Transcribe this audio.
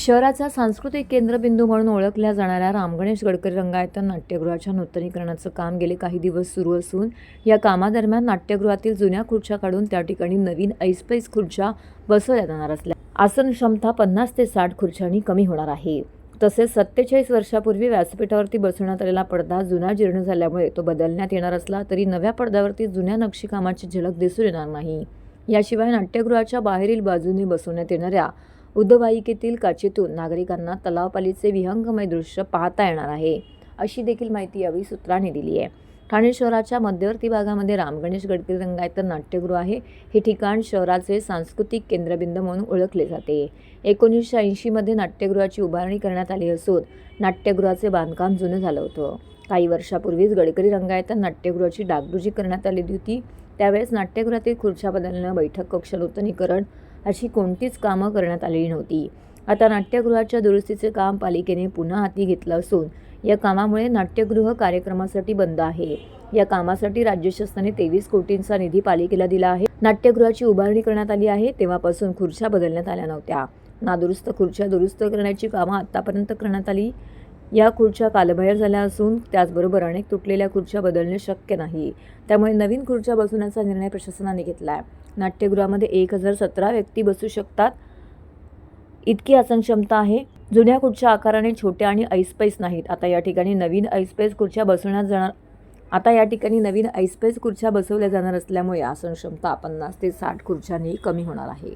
शहराचा सांस्कृतिक केंद्रबिंदू म्हणून ओळखल्या जाणाऱ्या रामगणेश गडकरी रंगायतन नाट्यगृहाच्या नूतनीकरणाचं काम गेले काही दिवस सुरू असून या कामादरम्यान नाट्यगृहातील जुन्या खुर्च्या काढून त्या ठिकाणी नवीन ऐसपैस खुर्च्या बसवल्या जाणार असल्या. आसन क्षमता पन्नास ते साठ खुर्च्यांनी कमी होणार आहे. तसेच सत्तेचाळीस वर्षापूर्वी व्यासपीठावरती बसवण्यात आलेला पडदा जुना जीर्ण झाल्यामुळे तो बदलण्यात येणार असला तरी नव्या पडद्यावरती जुन्या नक्षीकामाची झलक दिसून येणार नाही. याशिवाय नाट्यगृहाच्या बाहेरील बाजूने बसवण्यात येणाऱ्या उद्दवाहिकेतील काचेतून नागरिकांना तलावपालीचे विहंगमय दृश्य पाहता येणार आहे. अशी देखील माहिती यावेळी सूत्रांनी दिली आहे. ठाणे शहराच्या मध्यवर्ती भागामध्ये रामगणेश गडकरी रंगायतर नाट्यगृह आहे. हे ठिकाण शहराचे सांस्कृतिक केंद्रबिंदू म्हणून ओळखले जाते. एकोणीसशे ऐंशीमध्ये नाट्यगृहाची उभारणी करण्यात आली असून नाट्यगृहाचे बांधकाम जुनं झालं होतं. काही वर्षापूर्वीच गडकरी रंगायतर नाट्यगृहाची डागडुजी करण्यात आली होती. त्यावेळेस नाट्यगृहातील खुर्च्या बदलणं बैठक कक्ष नूतनीकरण अशी कोणतीच कामं करण्यात आलेली नव्हती. आता नाट्यगृहाच्या दुरुस्तीचे काम पालिकेने पुन्हा हाती घेतलं असून या कामामुळे नाट्यगृह कार्यक्रमासाठी बंद आहे. या कामासाठी राज्य शासनाने तेवीस कोटींचा निधी पालिकेला दिला आहे. नाट्यगृहाची उभारणी करण्यात आली आहे तेव्हापासून खुर्च्या बदलण्यात आल्या नव्हत्या. नादुरुस्त खुर्च्या दुरुस्त करण्याची कामं आत्तापर्यंत करण्यात आली या खुर्च्या कालबाहेर झाल्या असून त्याचबरोबर अनेक तुटलेल्या खुर्च्या बदलणे शक्य नाही. त्यामुळे नवीन खुर्च्या बसवण्याचा निर्णय प्रशासनाने घेतला आहे नाट्यगृहामध्ये एक हजार सतरा व्यक्ती बसू शकतात. इतकी आसन क्षमता आहे. जुन्या खुर्च्या आकाराने छोट्या आणि ऐसपैस नाहीत. आता या ठिकाणी नवीन ऐसपैस खुर्च्या बसवण्यात जाणार आता या ठिकाणी नवीन ऐसपैस खुर्च्या बसवल्या जाणार असल्यामुळे आसन क्षमता पन्नास ते साठ खुर्च्यांनी कमी होणार आहे.